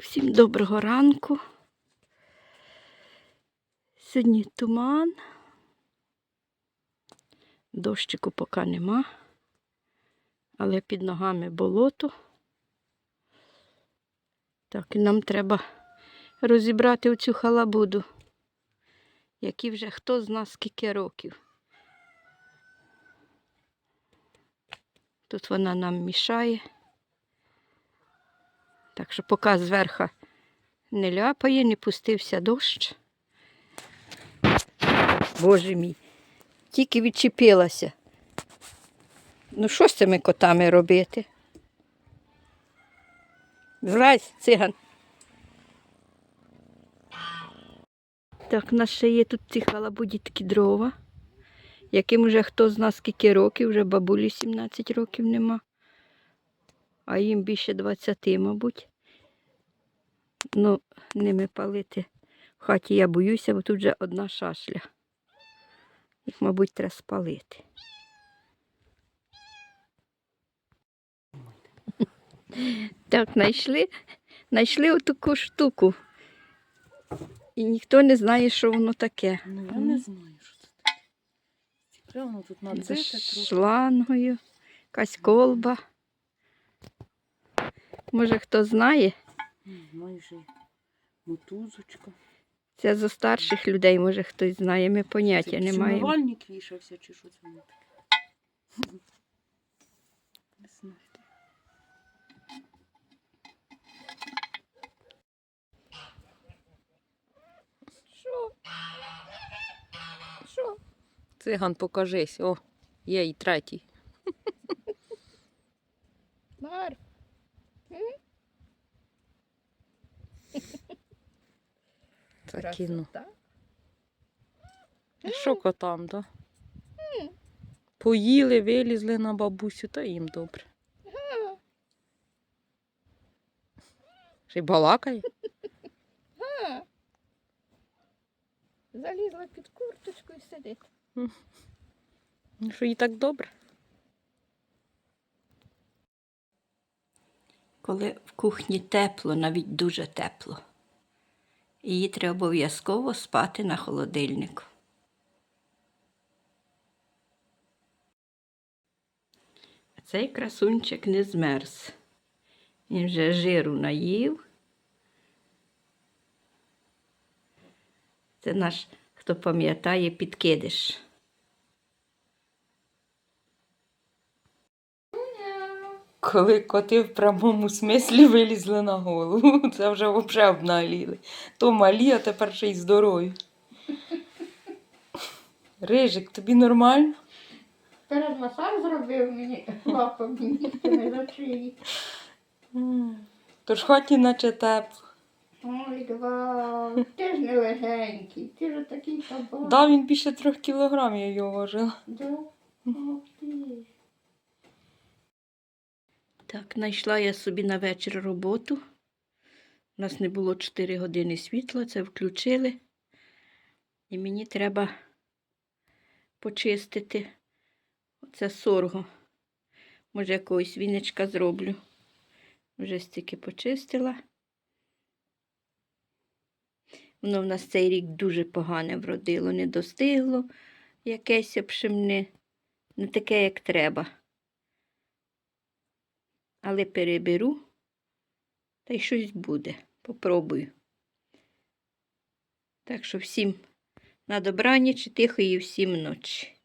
Всім доброго ранку. Сьогодні туман. Дощику поки нема, але під ногами болото. Так, і нам треба розібрати оцю халабуду, які вже хто з нас скільки років. Тут вона нам мішає. Так що поки зверху не ляпає, не пустився дощ. Боже мій, тільки відчепилася. Ну, що з цими котами робити? Злазь, циган. Так, у нас ще є тут ці халабуді дрова, яким вже хто з нас скільки років, вже бабулі 17 років нема, а їм більше 20, мабуть. Ну, ними палити в хаті я боюся, бо тут вже одна шашля. Їх, мабуть, треба спалити. Так, знайшли, знайшли отаку штуку. І ніхто не знає, що воно таке. Ну, я не знаю, що це таке. Цікаво, тут За надбите трохи. шлангою, якась колба. Може, хто знає? Майже мотузочка. Це за старших людей, може хтось знає, ми поняття Це не маємо. умивальник вішався, чи що це воно таке? Не знаю. Що? Що? Циган, покажись. О, є і третій. Марф. Такі, ну. Красота. Що котам, то? Поїли, вилізли на бабусю, та їм добре. Ще й балакає. Залізла під курточку і сидить. Ну, Що їй так добре? Коли в кухні тепло, навіть дуже тепло. Її треба обов'язково спати на холодильник. Цей красунчик не змерз. Він вже жиру наїв. Це наш, хто пам'ятає, підкидиш. Коли коти в прямому смислі вилізли на голову, це вже взагалі обналіли. То малі, а тепер ще й здорові. Рижик, тобі нормально? Перед масаж зробив мені папа мені на шиї. Тож хаті наче тепло. Ой, два. Ти ж не легенький, ти ж такий кабан. Да, він більше трьох кілограмів його важила. Да? Ох ти. Так, знайшла я собі на вечір роботу. У нас не було 4 години світла, це включили. І мені треба почистити оце сорго. Може, якогось віночка зроблю. Вже стільки почистила. Воно в нас цей рік дуже погане вродило, не достигло якесь пшемне, не таке, як треба але переберу, та й щось буде. Попробую. Так що всім на добраніч, тихої всім ночі.